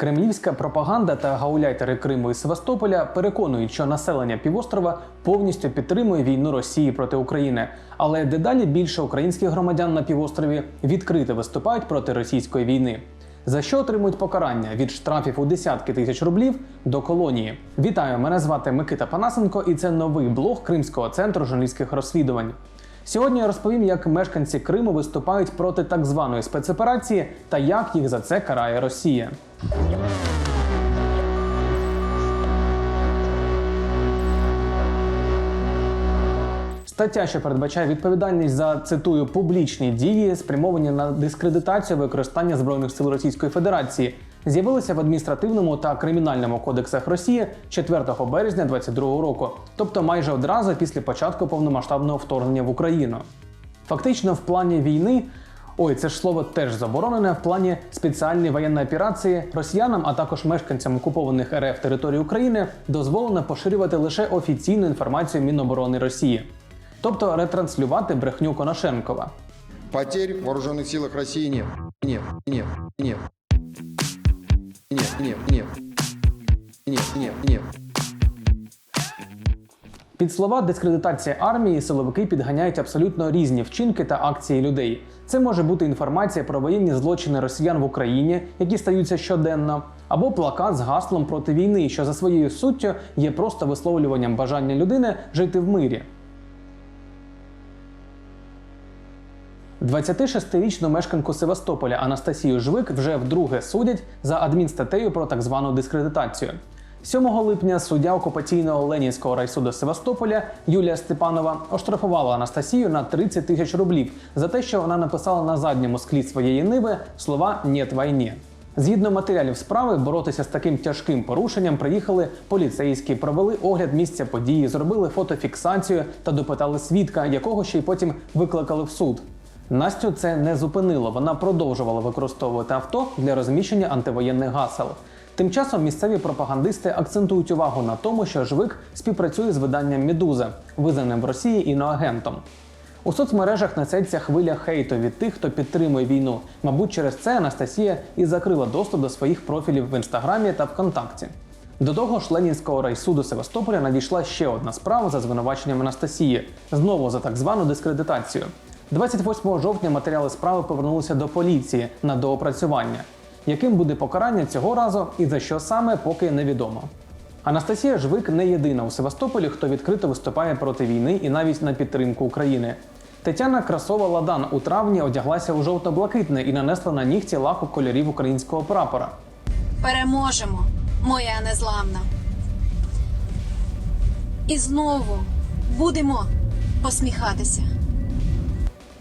Кремлівська пропаганда та гауляйтери Криму і Севастополя переконують, що населення півострова повністю підтримує війну Росії проти України. Але дедалі більше українських громадян на півострові відкрито виступають проти російської війни. За що отримують покарання від штрафів у десятки тисяч рублів до колонії. Вітаю! Мене звати Микита Панасенко, і це новий блог Кримського центру журналістських розслідувань. Сьогодні я розповім, як мешканці Криму виступають проти так званої спецоперації та як їх за це карає Росія. Стаття, що передбачає відповідальність за цитую публічні дії, спрямовані на дискредитацію використання збройних сил Російської Федерації, з'явилися в адміністративному та кримінальному кодексах Росії 4 березня 2022 року, тобто майже одразу після початку повномасштабного вторгнення в Україну. Фактично, в плані війни. Ой, це ж слово теж заборонене в плані спеціальної воєнної операції росіянам, а також мешканцям окупованих РФ територій України дозволено поширювати лише офіційну інформацію Міноборони Росії, тобто ретранслювати брехню Коношенкова. Потерь в вооруженных силах России нет. Нет, нет, нет. Під слова дискредитація армії силовики підганяють абсолютно різні вчинки та акції людей. Це може бути інформація про воєнні злочини росіян в Україні, які стаються щоденно, або плакат з гаслом проти війни, що за своєю суттю є просто висловлюванням бажання людини жити в мирі. 26-річну мешканку Севастополя Анастасію Жвик вже вдруге судять за адмінстаттею про так звану дискредитацію. 7 липня суддя окупаційного Ленінського райсуду Севастополя Юлія Степанова оштрафувала Анастасію на 30 тисяч рублів за те, що вона написала на задньому склі своєї ниви слова «Нєт війні». Згідно матеріалів справи, боротися з таким тяжким порушенням приїхали поліцейські, провели огляд місця події, зробили фотофіксацію та допитали свідка, якого ще й потім викликали в суд. Настю це не зупинило. Вона продовжувала використовувати авто для розміщення антивоєнних гасел. Тим часом місцеві пропагандисти акцентують увагу на тому, що Жвик співпрацює з виданням Медуза, визнаним в Росії іноагентом. У соцмережах несеться хвиля хейту від тих, хто підтримує війну. Мабуть, через це Анастасія і закрила доступ до своїх профілів в інстаграмі та ВКонтакті. До того ж, Ленінського райсуду Севастополя надійшла ще одна справа за звинуваченням Анастасії, знову за так звану дискредитацію. 28 жовтня матеріали справи повернулися до поліції на доопрацювання. Яким буде покарання цього разу і за що саме, поки невідомо. Анастасія Жвик не єдина у Севастополі, хто відкрито виступає проти війни і навіть на підтримку України. Тетяна Красова Ладан у травні одяглася у жовто-блакитне і нанесла на нігті лаку кольорів українського прапора. Переможемо, моя незламна. І знову будемо посміхатися.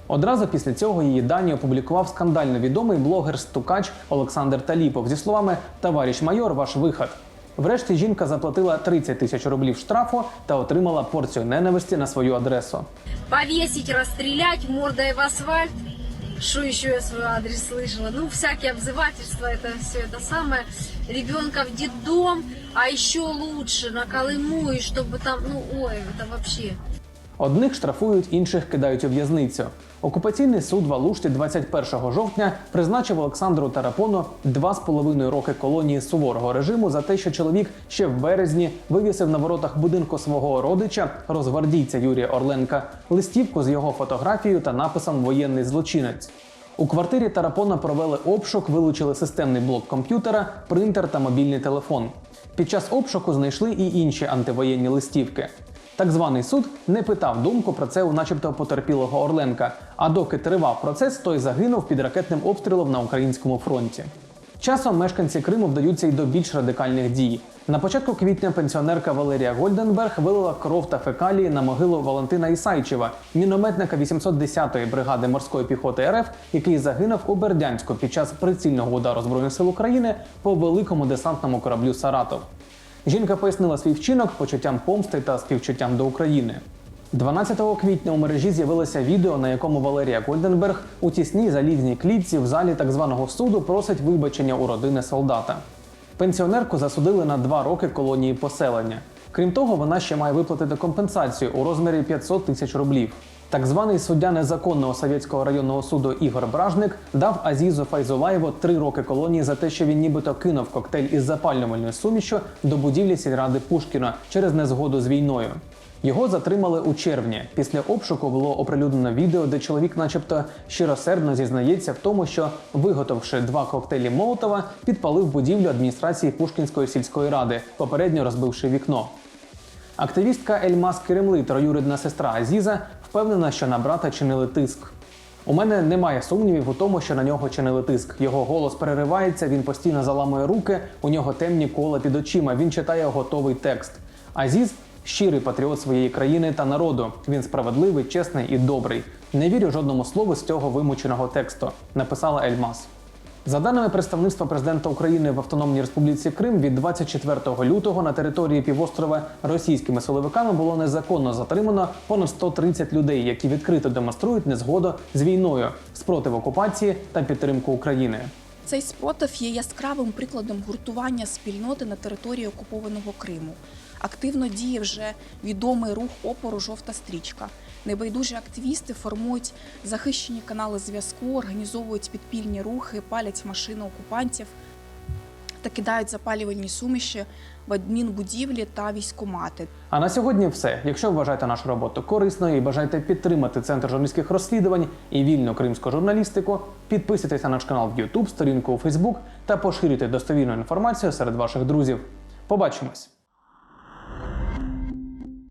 Одразу після цього її дані опублікував скандально відомий блогер-стукач Олександр Таліпов зі словами Товариш майор, ваш виход. Врешті жінка заплатила 30 тисяч рублів штрафу та отримала порцію ненависті на свою адресу. повесить, расстрелять мордой в асфальт. Что еще я свой адрес слышала? Ну, всякие обзывательства, это все это самое. Ребенка в детдом, а еще лучше на Колыму, и чтобы там, ну, ой, это вообще. Одних штрафують, інших кидають у в'язницю. Окупаційний суд в Алушті 21 жовтня призначив Олександру Тарапону два з половиною роки колонії суворого режиму за те, що чоловік ще в березні вивісив на воротах будинку свого родича, розгвардійця Юрія Орленка, листівку з його фотографією та написом Воєнний злочинець. У квартирі Тарапона провели обшук, вилучили системний блок комп'ютера, принтер та мобільний телефон. Під час обшуку знайшли і інші антивоєнні листівки. Так званий суд не питав думку про це у начебто потерпілого Орленка. А доки тривав процес, той загинув під ракетним обстрілом на українському фронті. Часом мешканці Криму вдаються й до більш радикальних дій. На початку квітня пенсіонерка Валерія Гольденберг вилила кров та фекалії на могилу Валентина Ісайчева, мінометника 810-ї бригади морської піхоти РФ, який загинув у Бердянську під час прицільного удару збройних сил України по великому десантному кораблю Саратов. Жінка пояснила свій вчинок почуттям помсти та співчуттям до України. 12 квітня у мережі з'явилося відео, на якому Валерія Гольденберг у тісній залізній клітці в залі так званого суду просить вибачення у родини солдата. Пенсіонерку засудили на два роки колонії поселення. Крім того, вона ще має виплатити компенсацію у розмірі 500 тисяч рублів. Так званий суддя незаконного совєтського районного суду Ігор Бражник дав Азізу Файзулаєву три роки колонії за те, що він нібито кинув коктейль із запалювальною сумішю до будівлі сільради Пушкіна через незгоду з війною. Його затримали у червні. Після обшуку було оприлюднено відео, де чоловік, начебто, щиросердно зізнається в тому, що, виготовивши два коктейлі Молотова, підпалив будівлю адміністрації Пушкінської сільської ради, попередньо розбивши вікно. Активістка Ельмас Керемли, троюрідна сестра Азіза, впевнена, що на брата чинили тиск. У мене немає сумнівів у тому, що на нього чинили тиск. Його голос переривається, він постійно заламує руки, у нього темні кола під очима. Він читає готовий текст. Азіз щирий патріот своєї країни та народу. Він справедливий, чесний і добрий. Не вірю жодному слову з цього вимученого тексту, написала Ельмас. За даними представництва президента України в Автономній Республіці Крим, від 24 лютого на території півострова російськими силовиками було незаконно затримано понад 130 людей, які відкрито демонструють незгоду з війною, спротив окупації та підтримку України. Цей спротив є яскравим прикладом гуртування спільноти на території окупованого Криму. Активно діє вже відомий рух опору Жовта стрічка. Небайдужі активісти формують захищені канали зв'язку, організовують підпільні рухи, палять машини окупантів та кидають запалювальні суміші в адмінбудівлі та військомати. А на сьогодні все. Якщо вважаєте нашу роботу корисною і бажаєте підтримати центр журналістських розслідувань і вільну кримську журналістику, підписуйтесь на наш канал в YouTube, сторінку у Facebook та поширюйте достовірну інформацію серед ваших друзів. Побачимось!